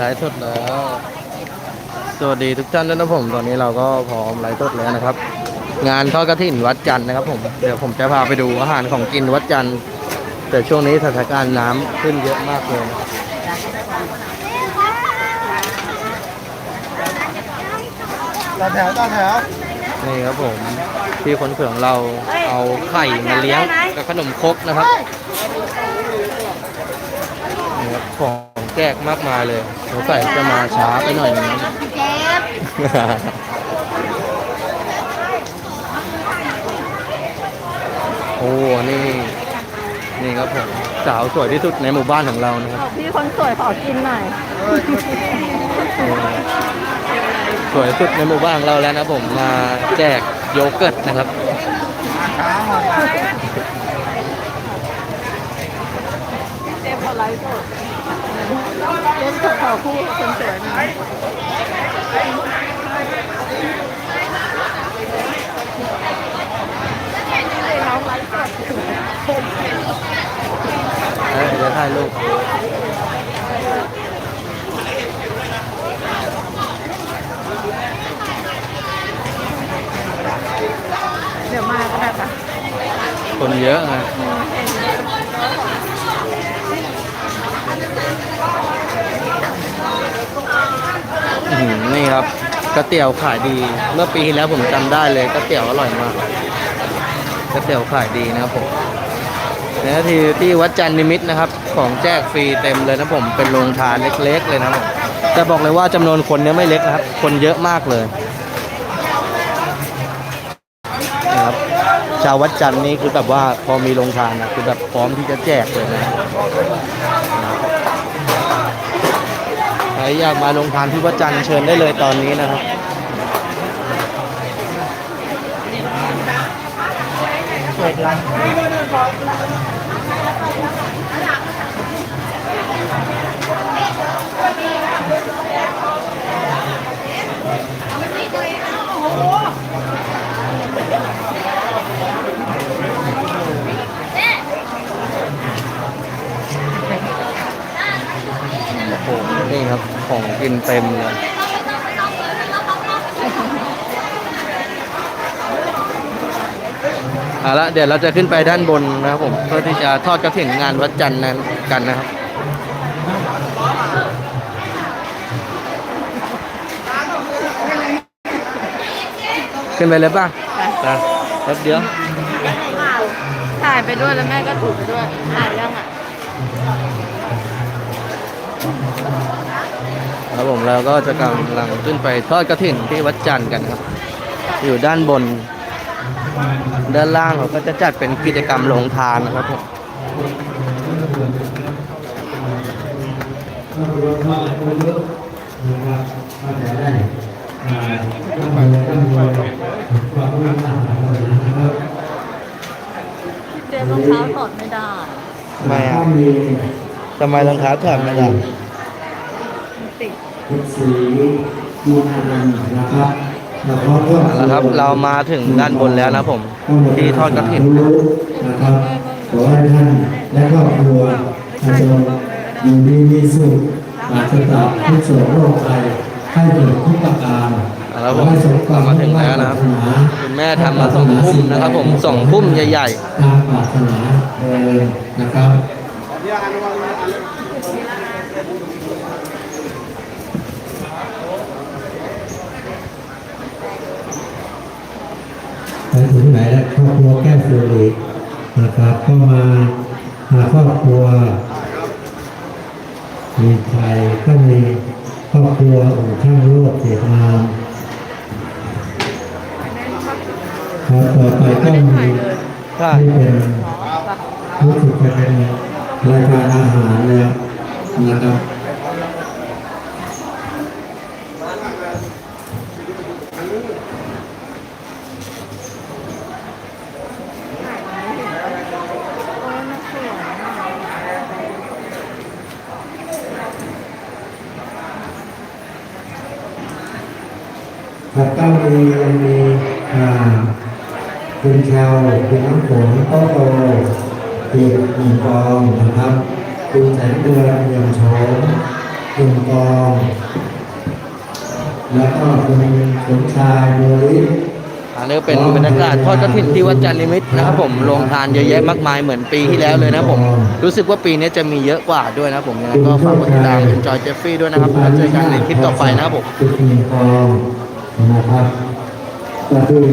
ลฟ์สดแล้ว สวัสดีทุกท่านด้วยนะผม ตอนนี้เราก็พร้อมไลฟ์สดแล้วนะครับ งานทอดกระถิ่นวัดจันทร์นะครับ ผม เดี๋ยวผมจะพาไปดูอาหารของกินวัดจันทร์ แต่ช่วงนี้สถานการณ์น้ำขึ้นเยอะมากเลยนะครับต่อแถวต่อแถวนี่ครับผมพี่คนเผืองเราเอาไข่มาเลี้ยงกับขนมครกนะครับนี่ครับ ของแจกมากมายเลยสงสัยจะมาช้าไปหน่อยนึงเจ็บโอ้นี่ นี่ครับผมสาวสวยที่สุดในหมู่บ้านของเรานะครับพี่คนสวยขอกินหน่อย สวยสุดในหมู่บ้านของเราแล้วนะผมมาแจกโยเกิร์ตนะครับช้า มาช้าเจ็บอะไรสดเล่นขอคู่คนสวยหน่อยเอ้ยเดี๋ยวถ่ายรูปเดี๋ยวมาก็ได้ปะคนเยอะนะอื้อหือ นี่ครับก๋วยเตี๋ยวขายดี เมื่อปีที่แล้วผมจำได้เลยก๋วยเตี๋ยวอร่อยมากก๋วยเตี๋ยวขายดีนะครับผมนี่ที่ที่วัดจันนิมิตรนะครับ ของแจกฟรีเต็มเลยนะผมเป็นโรงทานเล็ก ๆ เลยนะผมแต่บอกเลยว่าจำนวนคนเนี้ยไม่เล็กนะครับ คนเยอะมากเลยนะครับชาววัดจันนี่คือแบบว่าพอมีโรงทานนะคือแบบพร้อมที่จะแจกเลยนะ รอยากมาโรงทานที่วัดจันทร์เชิญได้เลยตอนนี้นะครับเปิดร้าน กินเต็มเลยเอาละเดี๋ยวเราจะขึ้นไปด้านบนนะครับผมเพื่อที่จะทอดกระถิ่นงานวัดจันทร์นั้นกันนะครับขึ้นไปเลยป่ะไปแป๊บเดียว ถ่ายไปด้วยแล้วแม่ก็ถูกไปด้วยถ่ายยังอะ ครับผมเราก็จะกำลังขึ้นไปทอดกระถิ่นที่วัดจันทร์กันครับ อยู่ด้านบน ด้านล่างเขาก็จะจัดเป็นกิจกรรมโรงทานนะครับผมเจ็บรองเท้าถอดไม่ได้ทำไมอะ ทำไมรองเท้าถอดไม่ได้มันติดคุณสีมูลนันท์นะครับแล้วก็เพื่อนแล้วครับเรามาถึงด้านบนแล้วนะครับผมที่ทอดกระถิ่นนะครับขอให้ท่านและครอบครัวอาจจะอยู่ดีมีสุขอาจจะตัดทุกโศกโรคภัยให้เกิดทุกประการแล้วผมมาถึงแล้วนะครับคุณแม่ทำมาสองพุ่มนะครับผมสองพุ่มใหญ่ตามปรารถนาเลยนะครับ ไปถึงไหนแล้วครอบครัวแก้วสุรินะครับก็มาหาครอบครัว มีไทยก็มีครอบครัวอู่ช่างโลกเกียรติงามครับต่อไปก็มีๆใช่ที่เป็นรู้สึกจะเป็น รายการอาหารแล้วนะครับครับก็มีมีอ่าคุณชาวคุณน้ำฝนโตโต อีกหนึ่งกองนะครับคุณแสงเดือนเยี่ยมโฉมคุณกอง แล้วก็คุณสมชายบัวลิศอันนี้ก็เป็นบรรยากาศทอดกระถิ่นที่วัดจันทร์นิมิตรนะครับผมโรงทานเยอะแยะมากมายเหมือนปีที่แล้วเลยนะครับผม รู้สึกว่าปีนี้จะมีเยอะกว่าด้วยนะครับผมยังไงก็ฝากกดติดตาม Enjoy Jeffrey ด้วยนะครับแล้วเจอกันในคลิปต่อไปนะครับผมคุณกองนะครับก็คือ